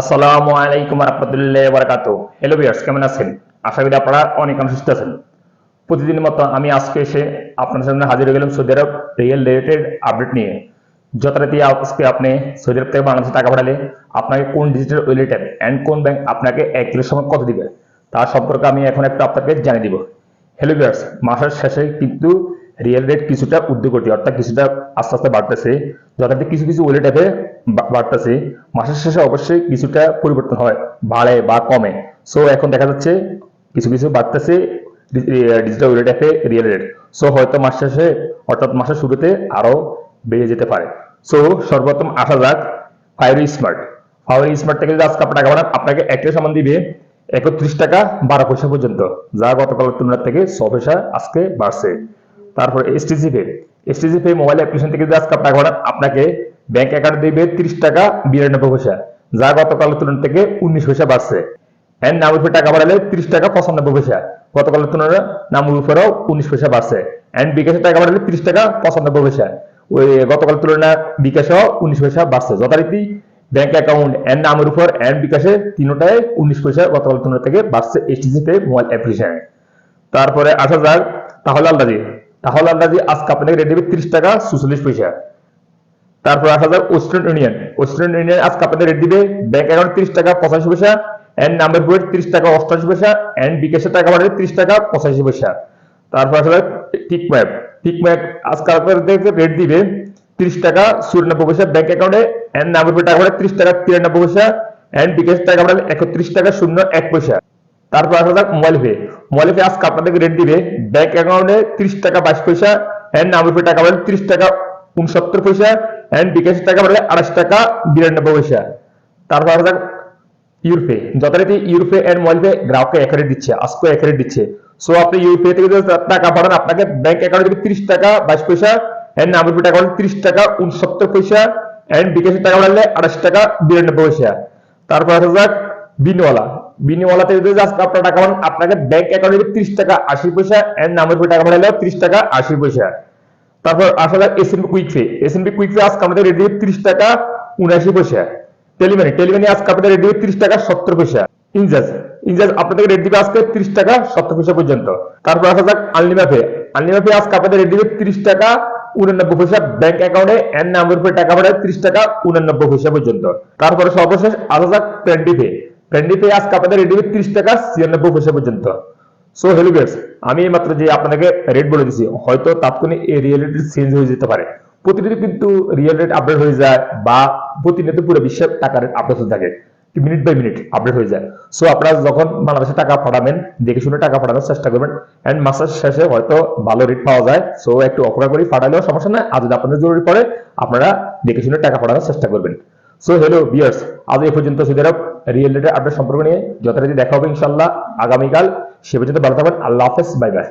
আসসালামু আলাইকুম রহমতুল্লাহ বারকাত হ্যালো বিয়ার্স কেমন আছেন? আশা করি আপনারা অনেক সুস্থ আছেন। প্রতিদিনের মতো আমি আজকে এসে আপনার সামনে হাজির হয়ে গেলাম Saudi Arab riyal related update নিয়ে। যথারীতি আজকে আপনি সৌদি আরব থেকে বাংলাদেশে টাকা পাঠালে আপনাকে কোন ডিজিটাল ওয়ালেট অ্যাপ অ্যান্ড কোন ব্যাংক আপনাকে এক কিলো সময় কত দিবে তার সম্পর্কে আমি এখন একটু আপনাকে জানিয়ে দিব। হ্যালো বিয়ার্স মাসের শেষে কিন্তু রিয়েল রেট কিছুটা উদ্যোগটি অর্থাৎ কিছুটা আস্তে আস্তে বাড়তেছে। যথারীতি কিছু কিছু ওয়ালেট অ্যাপে বাড়তেছে। মাসের শেষে অবশ্যই কিছুটা পরিবর্তন হয়, বাড়ে বা কমে। সো এখন দেখা যাচ্ছে কিছু কিছু বাড়তেছে ডিজিটাল ওয়ালেট অ্যাপে রিয়েল রেট সো হয়তো মাস শেষে, অর্থাৎ মাসের শুরুতে আরও বেড়ে যেতে পারে। সো সর্বপ্রথম আসা যাক ফাইভ স্মার্ট ফাইভ স্মার্ট থেকে যদি আজকে টাকা পাঠান আপনাকে একটা সামান দিবে একত্রিশ টাকা বারো পয়সা পর্যন্ত, যা গতকালের তুলনার থেকে ছ পয়সা আজকে বাড়ছে। তারপর STC pay STC pay mobile application থেকে যদি আজকে টাকা পাঠান আপনাকে ব্যাংক অ্যাকাউন্ট দিবে তিরিশ টাকা বিরানব্বই পয়সা, যা গতকালের তুলনার থেকে উনিশ পয়সা বাড়ছে। এন্ড নামের উপরে টাকা বাড়ালে তিরিশ টাকা পঁচানব্বই পয়সা, গতকালের তুলনায় নামের উপরেও উনিশ পয়সা বাড়ছে। এন্ড বিকাশের টাকা বাড়ালে তিরিশ টাকা পঁচানব্বই পয়সা, ওই গতকালের তুলনায় বিকাশেও উনিশ পয়সা বাড়ছে। যথারীতি ব্যাংক অ্যাকাউন্ট এন্ড নামের উপর এন্ড বিকাশে তিনটায় উনিশ পয়সা গতকাল তুলনা থেকে বাড়ছে এইচটিসি পে মোবাইল অ্যাপ্লিকেশন তারপরে আসা যাক, তাহলে আন্দাজি তাহলে আন্দাজি আজকে আপনাকে রেট দেবে তিরিশ টাকা চুচল্লিশ পয়সা। তারপর আসা যাক ওয়েস্টার্ন ইউনিয়ন ওয়েস্টার্ন ইউনিয়ন আজকে আপনাদের রেট দিবে ব্যাংক অ্যাকাউন্ট ত্রিশ টাকা, পঁচাশি পয়সা অ্যান্ড নাম্বার প্লেট তিরিশ টাকা, অষ্টাশি পয়সা অ্যান্ড বিকাশের টাকা বাড়বে ত্রিশ টাকা, পঁচাশি পয়সা। তারপর আসা যাক টিক ম্যাপ টিক ম্যাপ আজকে আপনাদের রেট দিবে তিরিশ টাকা, চুরানব্বই পয়সা ব্যাংক অ্যাকাউন্টে অ্যান্ড নাম্বার প্লেট টাকা বাড়বে ত্রিশ টাকা, তিরানব্বই পয়সা অ্যান্ড বিকাশের টাকা বাড়বে একত্রিশ টাকা, শূন্য এক পয়সা। তারপর আসা যাক মোবাইল পে আজকে আপনাদেরকে রেট দিবে ব্যাংক অ্যাকাউন্টে ত্রিশ টাকা বাইশ পয়সা এন্ড নাম্বার পে টাকা বাড়বে তিরিশ টাকা উনসত্তর পয়সা এন্ড বিকাশের টাকা বাড়বে আড়াইশ টাকা বিরানব্বই পয়সা। তারপর আসা যাক ইউরোপে। যথারীতি ইউরোপে এন্ড মোবাইল পে গ্রাহককে এক রেট দিচ্ছে আজকে এক রেট দিচ্ছে। সো আপনি ইউরোপে থেকে যদি টাকা পাঠান, আপনাকে ব্যাংক অ্যাকাউন্টে দিবে তিরিশ টাকা বাইশ পয়সা এন্ড নাম্বার পে টাকা বাড়বে তিরিশ টাকা উনসত্তর পয়সা এন্ড বিকাশের টাকা বাড়লে আড়াইশ টাকা বিরানব্বই পয়সা। তারপর আসা যাক বিনওয়ালা। বিনওয়ালাতে যদি আজকে আপনার টাকা পান, আপনাকে ব্যাংক অ্যাকাউন্টে তিরিশ টাকা আশি পয়সা এন্ড নাম্বার পে টাকা পাঠালে তিরিশ টাকা আশি পয়সা। তারপর আসা যাক S N quick pay S N quick pay আজকে আমাদের রেডি তিরিশ টাকা উনআশি পয়সা। টেলিমানি টেলিমানি আজকে আপনাদের রেডি তিরিশ টাকা সত্তর পয়সা। ইনজাজ ইনজাজ আপনাদের দিবে আজকে তিরিশ টাকা সত্তর পয়সা পর্যন্ত। তারপর আসা যাক আনলিমা পে আনলিমা পে আজকে আপনাদের দিবে তিরিশ টাকা উনানব্বই পয়সা ব্যাংক অ্যাকাউন্টে এন্ড নাম্বার পে টাকা বাড়ায় তিরিশ টাকা উনানব্বই পয়সা পর্যন্ত। তারপরে সর্বশেষ আসা যাক ট্রেন্ডি পে ট্রেন্ডি পে আজকে আপনাদের রেট দিবে তিরিশ টাকা, ছিয়ানব্বই পয়সা পর্যন্ত। সো হেলো গেটস আমি মাত্র যে আপনাকে রেট বলে দিছি, হয়তো তাৎক্ষণিক এই রিয়েলিটি চেঞ্জ হয়ে যেতে পারে। প্রতিদিন কিন্তু রিয়েল রেট আপডেট হয়ে যায় বা প্রতিনিয়ত পুরো বিশ্বের টাকা রেট আপডেট হতে থাকে। মিনিট বাই মিনিট আপডেট হয়ে যায়। সো আপনারা যখন বাংলাদেশে টাকা পাঠাবেন, দেখে শুনে টাকা পাঠানোর চেষ্টা করবেন। এন্ড মাসের শেষে হয়তো ভালো রেট পাওয়া যায়। সো একটু অপেক্ষা করে, পাঠালেও সমস্যা নাই। আর যদি আপনাদের জরুরি পড়ে, আপনারা দেখে শুনে টাকা পাঠানোর চেষ্টা করবেন। সো হ্যালো বিয়ার্স আজ এ পর্যন্ত সৌদি আরব রিয়েল রেটের আপডেট সম্পর্ক নিয়ে যথারীতি দেখা হবে ইনশাল্লাহ আগামীকাল। সে পর্যন্ত ভালো থাকবেন আল্লাহ হাফেজ। Bye bye